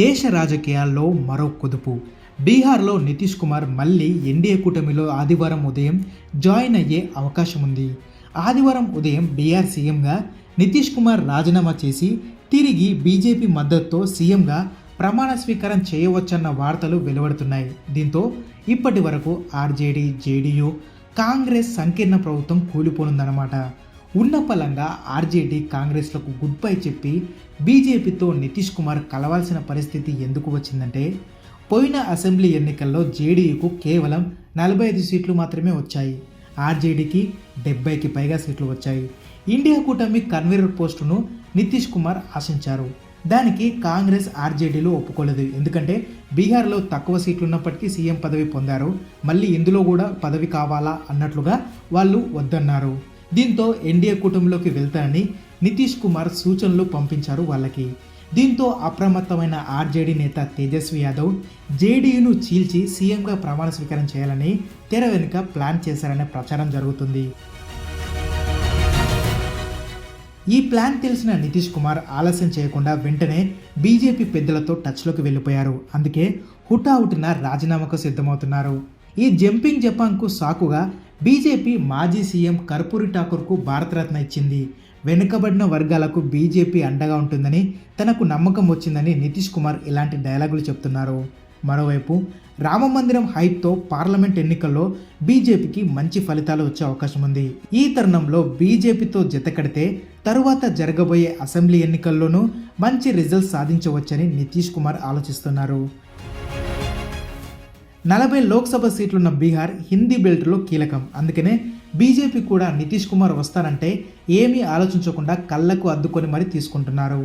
దేశ రాజకీయాల్లో మరో కుదుపు. బీహార్లో నితీష్ కుమార్ మళ్ళీ ఎన్డీఏ కూటమిలో ఆదివారం ఉదయం జాయిన్ అయ్యే అవకాశం ఉంది. ఆదివారం ఉదయం బీహార్ సీఎంగా నితీష్ కుమార్ రాజీనామా చేసి తిరిగి బీజేపీ మద్దతుతో సీఎంగా ప్రమాణ స్వీకారం చేయవచ్చన్న వార్తలు వెలువడుతున్నాయి. దీంతో ఇప్పటి వరకు ఆర్జేడీ జేడీయూ కాంగ్రెస్ సంకీర్ణ ప్రభుత్వం కూలిపోనుందన్నమాట. ఉన్న పలంగా ఆర్జేడీ కాంగ్రెస్లకు గుడ్ బై చెప్పి బీజేపీతో నితీష్ కుమార్ కలవాల్సిన పరిస్థితి ఎందుకు వచ్చిందంటే పోయిన అసెంబ్లీ ఎన్నికల్లో జేడీయూకు కేవలం నలభై ఐదు సీట్లు మాత్రమే వచ్చాయి. ఆర్జేడీకి డెబ్బైకి పైగా సీట్లు వచ్చాయి. ఇండియా కూటమి కన్వీనర్ పోస్టును నితీష్ కుమార్ ఆశించారు. దానికి కాంగ్రెస్ ఆర్జేడీలు ఒప్పుకోలేదు. ఎందుకంటే బీహార్లో తక్కువ సీట్లు ఉన్నప్పటికీ సీఎం పదవి పొందారు. మళ్ళీ ఇందులో కూడా పదవి కావాలా అన్నట్లుగా వాళ్ళు వద్దన్నారు. దీంతో ఎన్డీఏ కూటమిలోకి వెళ్తానని నితీష్ కుమార్ సూచనలు పంపించారు వాళ్ళకి. దీంతో అప్రమత్తమైన ఆర్జేడీ నేత తేజస్వి యాదవ్ జేడీయూను చీల్చి సీఎంగా ప్రమాణ స్వీకారం చేయాలని తెర వెనుక ప్లాన్ చేశారనే ప్రచారం జరుగుతుంది. ఈ ప్లాన్ తెలిసిన నితీష్ కుమార్ ఆలస్యం చేయకుండా వెంటనే బీజేపీ పెద్దలతో టచ్లోకి వెళ్ళిపోయారు. అందుకే హుటాహుటిన రాజీనామాకు సిద్ధమవుతున్నారు. ఈ జంపింగ్ జపాన్కు సాకుగా బీజేపీ మాజీ సీఎం కర్పూరి ఠాకూర్కు భారతరత్న ఇచ్చింది. వెనుకబడిన వర్గాలకు బీజేపీ అండగా ఉంటుందని తనకు నమ్మకం వచ్చిందని నితీష్ కుమార్ ఇలాంటి డైలాగులు చెప్తున్నారు. మరోవైపు రామమందిరం హైప్తో పార్లమెంట్ ఎన్నికల్లో బీజేపీకి మంచి ఫలితాలు వచ్చే అవకాశం ఉంది. ఈ తరుణంలో బీజేపీతో జతకడితే తరువాత జరగబోయే అసెంబ్లీ ఎన్నికల్లోనూ మంచి రిజల్ట్స్ సాధించవచ్చని నితీష్ కుమార్ ఆలోచిస్తున్నారు. నలభై లోక్సభ సీట్లున్న బీహార్ హిందీ బెల్ట్లో కీలకం. అందుకనే బీజేపీ కూడా నితీష్ కుమార్ వస్తారంటే ఏమీ ఆలోచించకుండా కళ్ళకు అద్దుకొని మరీ తీసుకుంటున్నారు.